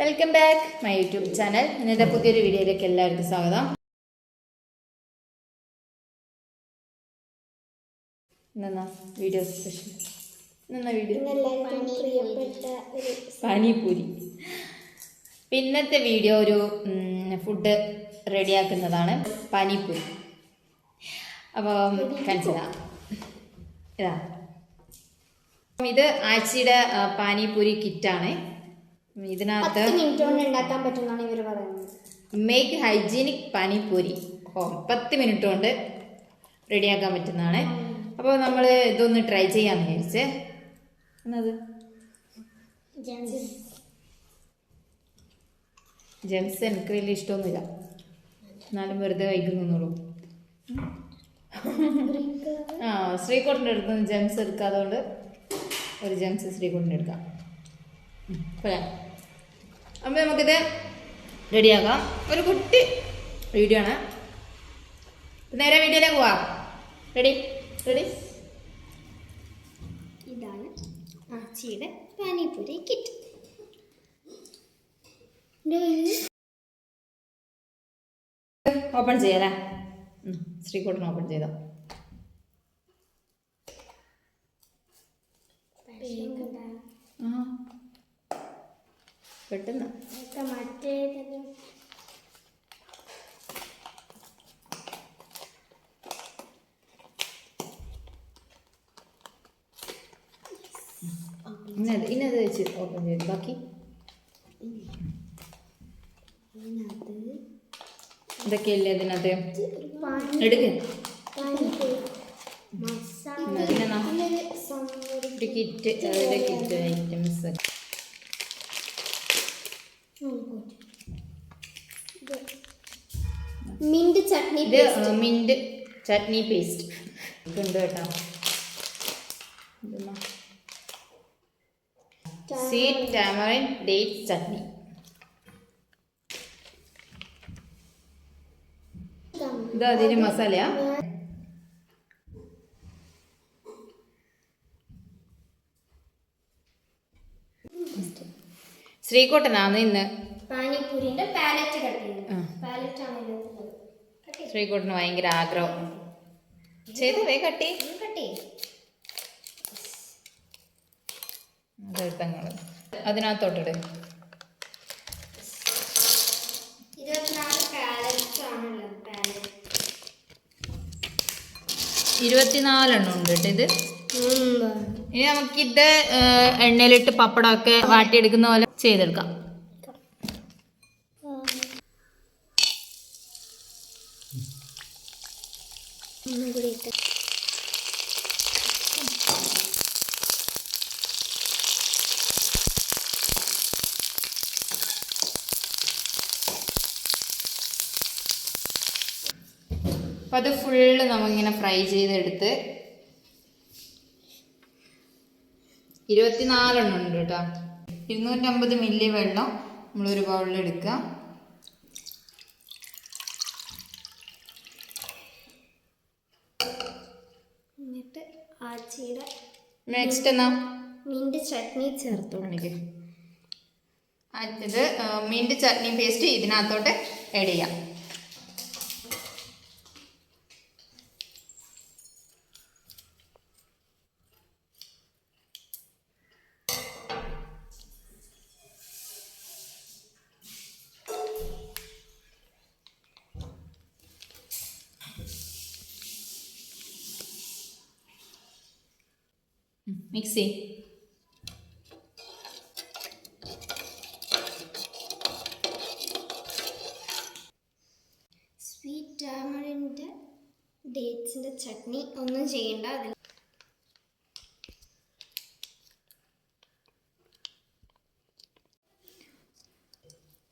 Welcome back my YouTube channel ഇന്നത്തെ പുതിയൊരു വീഡിയോയിലേക്ക് എല്ലാവർക്കും സ്വാഗതം. ഇന്നെന്നാ വീഡിയോ സ്പെഷ്യൽ വീഡിയോ? പാനിപൂരി. പിന്നത്തെ വീഡിയോ ഒരു ഫുഡ് റെഡിയാക്കുന്നതാണ്. പാനിപൂരി. അപ്പം കാണിച്ചതാ ഇതാ. ഇത് ആഴ്ചയുടെ പാനിപൂരി കിറ്റാണ്. ഇതിനകത്ത് മിനിറ്റ് കൊണ്ട് ഉണ്ടാക്കാൻ പറ്റുമെന്നാണ് ഇവർ പറയുന്നത്. Make hygienic pani puri. ഓ പത്ത് മിനിറ്റ് കൊണ്ട് റെഡിയാക്കാൻ പറ്റുന്നതാണ്. അപ്പോൾ നമ്മൾ ഇതൊന്ന് ട്രൈ ചെയ്യാമെന്ന് വിചാരിച്ചേ. എന്നത്? ജെംസ്. എനിക്ക് വലിയ ഇഷ്ടമൊന്നുമില്ല. എന്നാലും വെറുതെ കഴിക്കുന്നുള്ളൂ ആ ശ്രീകോട്ടിന്റെ അടുത്ത് നിന്ന് ജെംസ് എടുക്കാതുകൊണ്ട് ഒരു ജംസ് ശ്രീകോട്ടിന്റെ എടുക്കാം ഉം, അപ്പോൾ നമുക്കിത് റെഡിയാക്കാം. ഒരു കുട്ടി വീഡിയോ ആണ്. നേരെ വീഡിയോയിലേക്ക് പോവാം. റെഡി റെഡി ഇതാണ് ആച്ചിയുടെ പാനിപൂരി കിറ്റ് ഓപ്പൺ ചെയ്യാലേ ശ്രീകോട്ടൻ ഓപ്പൺ ചെയ്തോ ആ പെട്ടെന്ന്. ഇന്നത് ഇന്നത് വെച്ച് ഓപ്പൺ ചെയ്തു ബാക്കി? ഇതൊക്കെയല്ലേ അതിനകത്ത് എടുക്ക്. Kit kit items. Mint chutney ഇത് മിന്റ് ചട്നി പേസ്റ്റ്. ഇതുണ്ട് കേട്ടോ. Sweet tamarind date chutney. ഇത് അതിന് മസാലയാ? ശ്രീകോട്ടനാണ് ഇന്ന്. പാനിപൂരിന്റെ പാലറ്റ് കട്ട് ചെയ്യുന്നത് ആ. പാലറ്റ് ആണ് ഇതിലുള്ളത് ശ്രീകോട്ടന് ഭയങ്കര ആഗ്രഹം. ചെയ്തു വേ കട്ടി കട്ടി ചെയ്യും. അതെടുത്തങ്ങൾ അതിനകത്തോട്ടിട്. ഇരുപത്തിനാലെണ്ണം ഉണ്ട് കേട്ടോ ഇത്. ഇനി നമുക്കിത് എണ്ണയിലിട്ട് പപ്പടമൊക്കെ വാട്ടിയെടുക്കുന്ന പോലെ ചെയ്തെടുക്കാം. ഒന്നും കൂടി അപ്പം അത് ഫുള്ള് നമുക്കിങ്ങനെ ഫ്രൈ ചെയ്തെടുത്ത് ഇരുപത്തിനാലെണ്ണം ഉണ്ട് കേട്ടോ. ഇരുന്നൂറ്റമ്പത് മില്ലി വെള്ളം നമ്മളൊരു ബൗളിൽ എടുക്കുക. ആച്ചിയുടെ നെക്സ്റ്റ് എന്നാ? മിന്റ് ചട്നി ചേർത്ത് കാണിക്ക് ആ, ഇത് ചട്നി പേസ്റ്റ് ഇതിനകത്തോട്ട് ആഡ് ചെയ്യാം. മിക്സ് സ്വീറ്റ് ടാമറിന്റെ ഡേറ്റ്സിന്റെ ചട്നി ഒന്നും ചെയ്യണ്ട. അതിൽ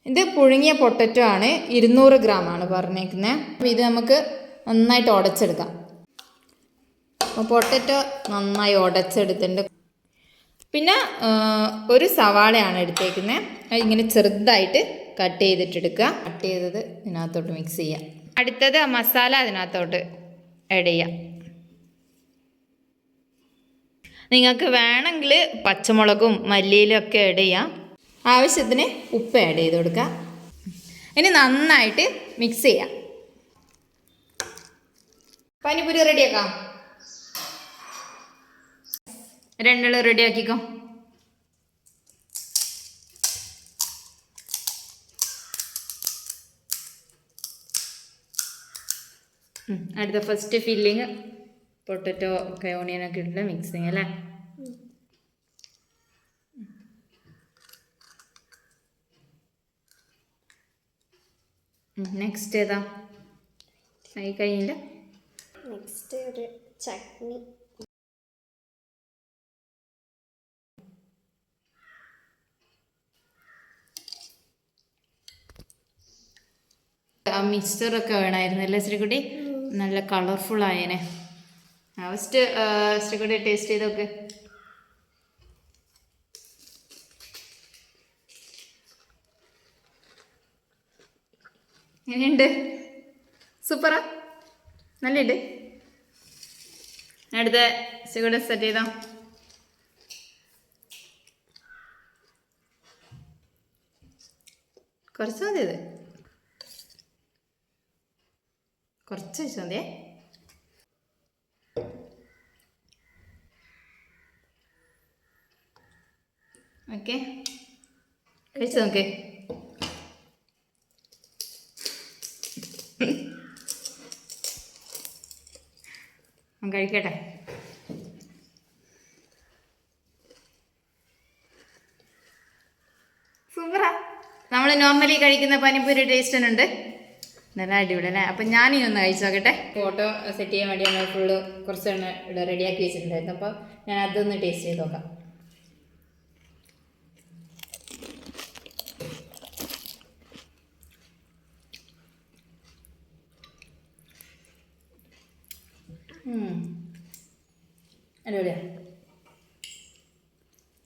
ഇത് പുഴുങ്ങിയ പൊട്ടറ്റോ ആണ്. ഇരുന്നൂറ് ഗ്രാം ആണ് പറഞ്ഞേക്കുന്നത് ഇത് നമുക്ക് നന്നായിട്ട് ഉടച്ചെടുക്കാം. പൊട്ടറ്റോ നന്നായി ഉടച്ചെടുത്തിട്ടുണ്ട്. പിന്നെ ഒരു സവാളയാണ് എടുത്തേക്കുന്നത് ഇങ്ങനെ ചെറുതായിട്ട് കട്ട് ചെയ്തിട്ടെടുക്കുക. കട്ട് ചെയ്തത് ഇതിനകത്തോട്ട് മിക്സ് ചെയ്യാം അടുത്തത് മസാല അതിനകത്തോട്ട് ആഡ് ചെയ്യാം നിങ്ങൾക്ക് വേണമെങ്കിൽ പച്ചമുളകും മല്ലിയിലും ഒക്കെ ആഡ് ചെയ്യാം. ആവശ്യത്തിന് ഉപ്പ് ആഡ് ചെയ്ത് കൊടുക്കുക. ഇനി നന്നായിട്ട് മിക്സ് ചെയ്യാം പനിപുരി റെഡിയാക്കാം രണ്ടെണ്ണം റെഡി ആക്കിക്കോ അടുത്ത ഫസ്റ്റ് ഫില്ലിങ് പൊട്ടറ്റോ ഒക്കെ ഓണിയനൊക്കെ ഇട്ടിട്ട് മിക്സിങ് അല്ലേ? നെക്സ്റ്റ് ഏതാ? ആയി കഴിഞ്ഞില്ല നെക്സ്റ്റ് ഒരു ചട്നി. ആ മിക്സ്ചറൊക്കെ വേണമായിരുന്നു അല്ലേ ശ്രീകുട്ടി? നല്ല കളർഫുൾ ആയേനെ. ഫസ്റ്റ് ശ്രീകുട്ടി ടേസ്റ്റ് ചെയ്തൊക്കെ എങ്ങനെയുണ്ട്? സൂപ്പറാ നല്ലുണ്ട് അടുത്ത ശ്രീകുട്ടി സെറ്റ് ചെയ്തോ? കുറച്ച് മതി കുറച്ച് വെച്ചാൽ മതിയേ ഓക്കെ കഴിച്ചു കഴിക്കട്ടെ സൂപ്പറാ നമ്മൾ നോർമലി കഴിക്കുന്ന പനിപ്പൂരി ടേസ്റ്റ് തന്നെ ഉണ്ട് നല്ല അടിപൊളി അല്ലേ ഞാൻ ഇനി ഒന്ന് കഴിച്ചു നോക്കട്ടെ. ഫോട്ടോ സെറ്റ് ചെയ്യാൻ വേണ്ടി നമ്മൾ ഫുള്ള് കുറച്ച് എണ്ണ ഇവിടെ റെഡിയാക്കി വെച്ചിട്ടുണ്ടായിരുന്നു. അപ്പോൾ ഞാൻ അതൊന്ന് ടേസ്റ്റ് ചെയ്ത് നോക്കാം.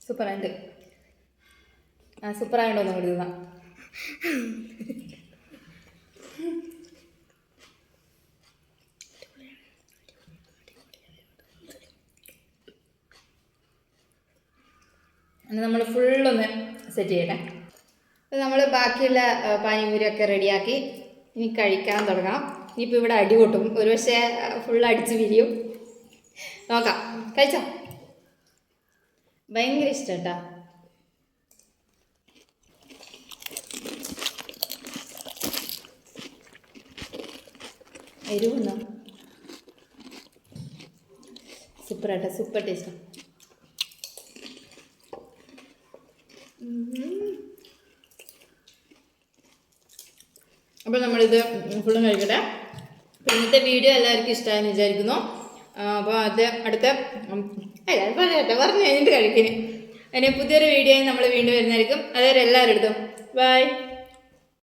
സൂപ്പറായിട്ട് ആ സൂപ്പറായിട്ടോ ഒന്ന് കൂടി നമ്മൾ ഫുള്ളൊന്ന് സെറ്റ് ചെയ്യട്ടെ. അപ്പോൾ നമ്മൾ ബാക്കിയുള്ള പാനിപൂരിയൊക്കെ റെഡിയാക്കി ഇനി കഴിക്കാൻ തുടങ്ങാം. ഇനിയിപ്പോൾ ഇവിടെ അടി കൊട്ടും ഒരു പക്ഷേ ഫുൾ അടിച്ച് വിരിയും. നോക്കാം. കഴിച്ചോ? ഭയങ്കര ഇഷ്ടം കേട്ടോ എരിവുണ്ടോ? സൂപ്പർ ആട്ടോ സൂപ്പർ ടേസ്റ്റ്. അപ്പോൾ നമ്മളിത് ഫുള്ളും കഴിക്കട്ടെ. ഇന്നത്തെ വീഡിയോ എല്ലാവർക്കും ഇഷ്ടമായെന്ന് വിചാരിക്കുന്നു. അപ്പോൾ അത് അടുത്ത അല്ല പറയട്ടെ പറഞ്ഞു കഴിഞ്ഞിട്ട് കഴിക്കുന്നു ഇനി. പുതിയൊരു വീഡിയോയും നമ്മൾ വീണ്ടും വരുന്നതായിരിക്കും. അതുവരെ എല്ലാവരും അടുത്തും. ബൈ